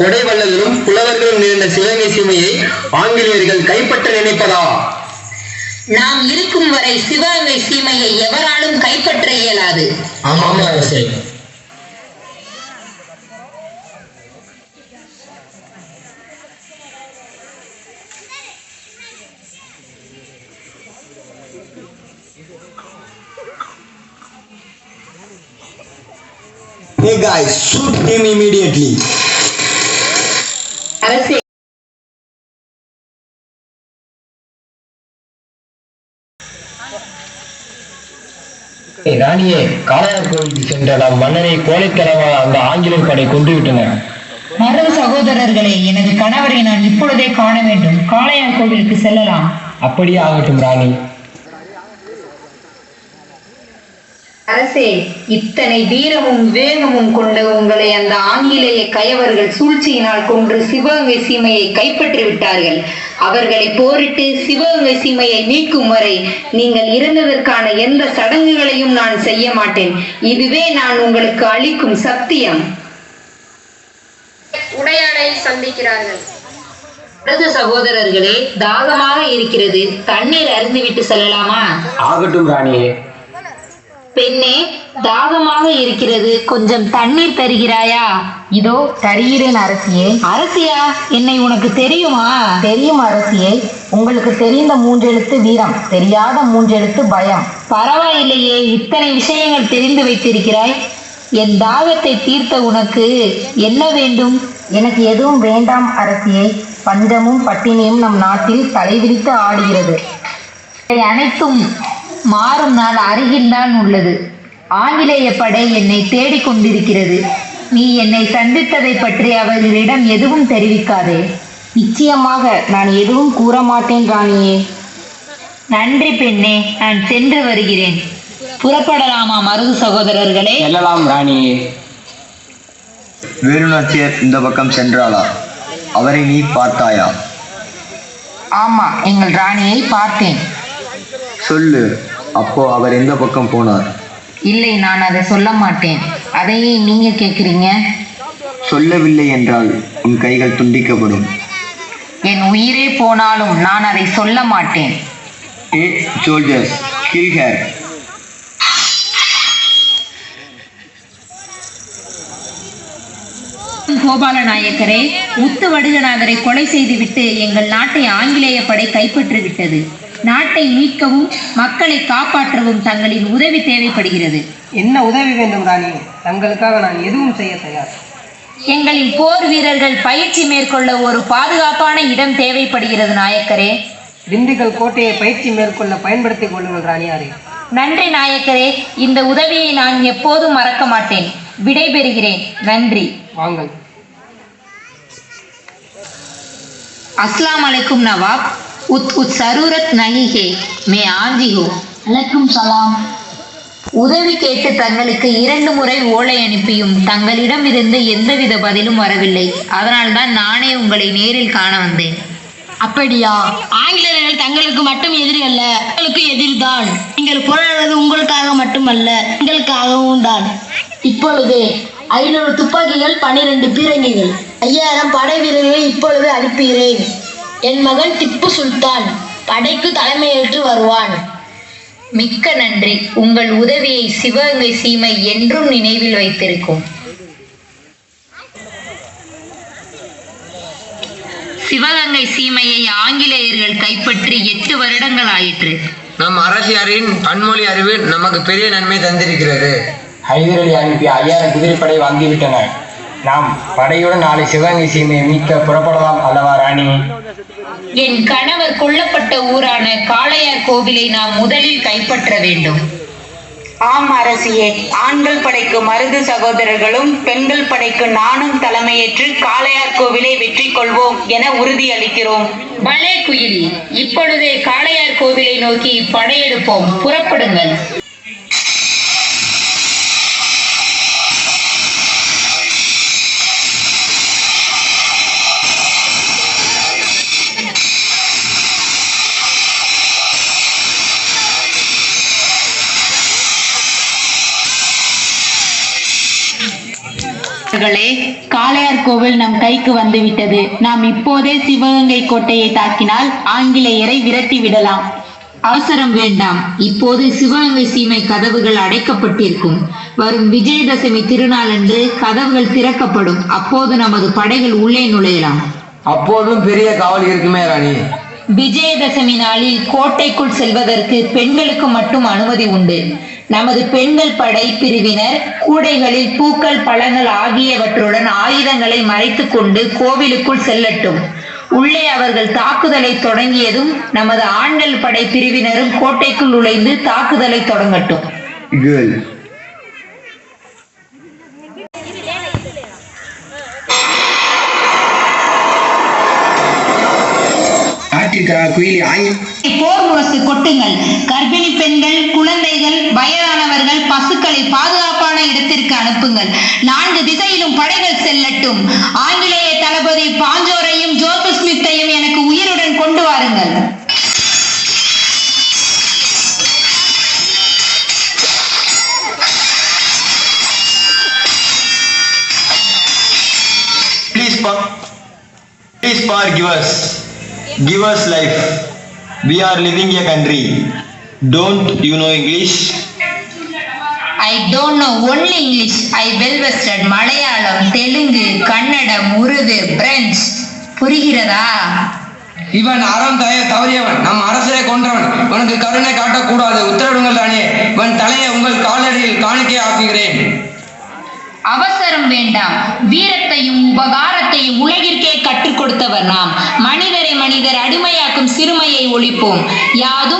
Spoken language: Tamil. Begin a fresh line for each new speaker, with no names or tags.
கொடை வள்ளலும் புலவர்களும் நிறைந்த சிவகங்கை சீமையை ஆங்கிலேயர்கள் கைப்பற்ற நினைப்பதா?
நாம் இருக்கும் வரை சிவகங்கை சீமையை எவராலும் கைப்பற்ற இயலாது.
ஆமா அரசே
Hey guys, shoot him immediately.
அரசே
ராணியே காளையார் கோவிலுக்கு சென்ற நம் மன்னனை கோழைத்தனமா அந்த ஆங்கிலேயர் படை கொண்டு விட்டனர்
மருது சகோதரர்களே எனது கணவரை நான் இப்பொழுதே காண வேண்டும். காளையார் கோவிலுக்கு செல்லலாம்.
அப்படியே ஆகட்டும் ராணி.
அரசே இத்தனை வீரமும் விவேகமும் கொண்ட உங்களை அந்த ஆங்கிலேய கயவர்கள் சூழ்ச்சியினால் கொன்று சிவகங்கை சீமையை கைப்பற்றி விட்டார்கள். அவர்களை போரிட்டு சிவகங்கை சீமையை மீட்கும் வரை நீங்கள் இறந்ததற்கான எந்த சடங்குகளையும் நான் செய்ய மாட்டேன். இதுவே நான் உங்களுக்கு அளிக்கும் சத்தியம்.
உடையாடை சந்திக்கிறார்கள்.
சகோதரர்களே தாகமாக இருக்கிறது. தண்ணீர் அருந்திவிட்டு செல்லலாமா?
ஆகட்டும் ராணியே.
பெண்ணே தாகமாக இருக்கிறது. கொஞ்சம் தண்ணீர் தருகிறாயா? இதோ தருகிறேன் அரசியே. அரசியா? என்னை உனக்கு தெரியுமா? தெரியும் அரசியே. உங்களுக்கு தெரிந்த மூன்றெழுத்து வீரம் தெரியாத மூன்றெழுத்து பயம். பரவாயில்லையே இத்தனை விஷயங்கள் தெரிந்து வைத்திருக்கிறாய். என் தாகத்தை தீர்த்த உனக்கு என்ன வேண்டும்? எனக்கு எதுவும் வேண்டாம் அரசியே. பஞ்சமும் பட்டினியும் நம் நாட்டில் தலைவிரித்து ஆடுகிறது. இவை அனைத்தும் மாறும் நாள் அருகில்தான் உள்ளது. ஆங்கிலேய படை என்னை தேடிக் கொண்டிருக்கிறது. நீ என்னை சந்தித்ததை பற்றி அவர்களிடம் எதுவும் தெரிவிக்காதே. நிச்சயமாக நான் எதுவும் கூற மாட்டேன் ராணியே. நன்றி பெண்ணே நான் சென்று வருகிறேன். புறப்படலாமா மருது சகோதரர்களே?
செல்லலாம் ராணியே.
வேலுநாச்சியர் இந்த பக்கம் சென்றாளா? அவரை நீ பார்த்தாயா?
ஆமா எங்கள் ராணியை பார்த்தேன்.
சொல்லு. அப்போ அவர் எந்த பக்கம் போனார்?
இல்லை நான் அதை சொல்ல மாட்டேன். அதையே நீங்க கேக்குறீங்க
சொல்லவில்லை என்றால் உன் கைகள் துண்டிக்கப்படும்.
என் உயிரே போனாலும் நான் அதை சொல்ல மாட்டேன்.
A soldiers kill her
Gopala நாயக்கரே Muthu வடுகநாதரை கொலை செய்துவிட்டு எங்கள் நாட்டை ஆங்கிலேய படை கைப்பற்றி விட்டது நாட்டை மீட்கவும் மக்களை காப்பாற்றவும் தங்களின் உதவி தேவைப்படுகிறது.
என்ன உதவி வேண்டும் ராணி? தங்களுக்காக நான் எதுவும் செய்ய தயார்.
எங்களின் போர் வீரர்கள் பயிற்சி மேற்கொள்ள ஒரு பாதுகாப்பான இடம் தேவைப்படுகிறது நாயக்கரே.
திண்டுக்கல் கோட்டையை பயிற்சி மேற்கொள்ள பயன்படுத்திக் கொள்ளுங்கள் ராணியாரே.
நன்றி நாயக்கரே. இந்த உதவியை நான் எப்போதும் மறக்க மாட்டேன். விடைபெறுகிறேன். நன்றி.
வாங்கள்.
அஸ்லாம் அலைக்கும் நவாப். उत कुछ जरूरत नहीं है मैं आंधी हूँ अलैकुम सलाम உதவி கேட்டு தங்களுக்கு இரண்டு முறை ஓலை அனுப்பியும் தங்களிடம் இருந்து எந்தவித பதிலும் வரவில்லை அதனால்தான் நானே உங்களை நேரில் காண வந்தேன்
அப்படியா ஆங்கிலேயர்கள் தங்களுக்கு மட்டும் எதிரி அல்ல உங்களுக்கு எதிரிதான் நீங்கள் போராடுவது உங்களுக்காக மட்டுமல்ல எங்களுக்காகவும் தான் இப்பொழுது ஐநூறு துப்பாக்கிகள் பனிரெண்டு பீரங்கிகள் ஐயாயிரம் படை வீரர்களை இப்பொழுது அனுப்புகிறேன் என் மகன் திப்பு சுல்தான் படைக்கு தலைமையேற்று வருவான்
மிக்க நன்றி. உங்கள் உதவியை சிவகங்கை சீமை என்றும் நினைவில் வைத்திருக்கும். சிவகங்கை சீமையை ஆங்கிலேயர்கள் கைப்பற்றி எட்டு வருடங்கள் ஆயிற்று.
நம் அரசியாரின் பன்மொழி அறிவு நமக்கு பெரிய நன்மை தந்திருக்கிறது.
ஹைதர் அலி அனுப்பிய ஐயாயிரம் குதிரைப்படை வாங்கிவிட்டனர். நாம் படையுடன் நாளை சிவகங்கை சீமையை மீட்க புறப்படலாம் அல்லவா ராணி?
என் கணவர் கொல்லப்பட்ட ஊரான காளையார் கோவிலை நாம் முதலில் கைப்பற்ற வேண்டும்.
ஆம் அரசியே ஆண்கள் படைக்கு மருது சகோதரர்களும் பெண்கள் படைக்கு நானும் தலைமையேற்று காளையார் கோவிலை வெற்றி கொள்வோம் என உறுதியளிக்கிறோம்
பலே குயிலி இப்பொழுதே காளையார் கோவிலை நோக்கி படையெடுப்போம். புறப்படுங்கள்.
நண்பர்களே காளையார் கோவில் நம் கைக்கு வந்துவிட்டது. நாம் இப்போதே சிவகங்கை கோட்டையை தாக்கினால் ஆங்கிலேயரை விரட்டி விடலாம்.
அவசரம் வேண்டாம். இப்போது சிவகங்கை சீமை கதவுகள் அடைக்கப்பட்டிருக்கும். வரும் விஜயதசமி திருநாளன்று கதவுகள் திறக்கப்படும். அப்போது நமது படைகள் உள்ளே நுழையலாம்.
அப்போதும் பெரிய கவலை இருக்குமே ராணி.
விஜயதசமி நாளில் கோட்டைக்குள் செல்வதற்கு பெண்களுக்கு மட்டும் அனுமதி உண்டு. நமது பெண்கள் படை பிரிவினர். கூடைகளில் பூக்கள் பழங்கள் ஆகியவற்றுடன் ஆயுதங்களை மறைத்து கொண்டு கோவிலுக்குள் செல்லட்டும். உள்ளே அவர்கள் தாக்குதலை தொடங்கியதும் நமது ஆண்கள் படை பிரிவினரும் கோட்டைக்குள் நுழைந்து தாக்குதலை தொடங்கட்டும்.
குயிலி ஆங்கி
போர் முரசு கொட்டுங்கள். கர்ப்பிணி பெண்கள் குழந்தைகள் வயதானவர்கள் பசுக்களை பாதுகாப்பான இடத்திற்கு அனுப்புங்கள். நான்கு திசையிலும் படைகள் செல்லட்டும். ஆங்கிலேய தளபதி பாஞ்சோரையும் ஜோசப் ஸ்மித்தையும் எனக்கு உயிருடன் கொண்டு வாருங்கள்.
Please forgive us. Give us life. We are living a country. Don't you know English?
I don't know only English I well versed Malayalam Telugu Kannada Urdu French புரிகிறதா?
இவன் அறம் தய தவறியவன் நம் அரசரை கொன்றவன். இவனுக்கு கருணை காட்டக்கூடாது. உத்தரவிடுங்கள் ராணி இவன் தலையை உங்கள் காலடியில் காணிக்கை ஆக்குகிறேன்
அவசரம் வேண்டாம். வீரத்தையும் உபகாரத்தையும் உலகிற்கே கற்றுக் கொடுத்தவர் நாம். மனிதரை மனிதர் அடிமையாக்கும் சிறுமையை ஒழிப்போம். யாதும்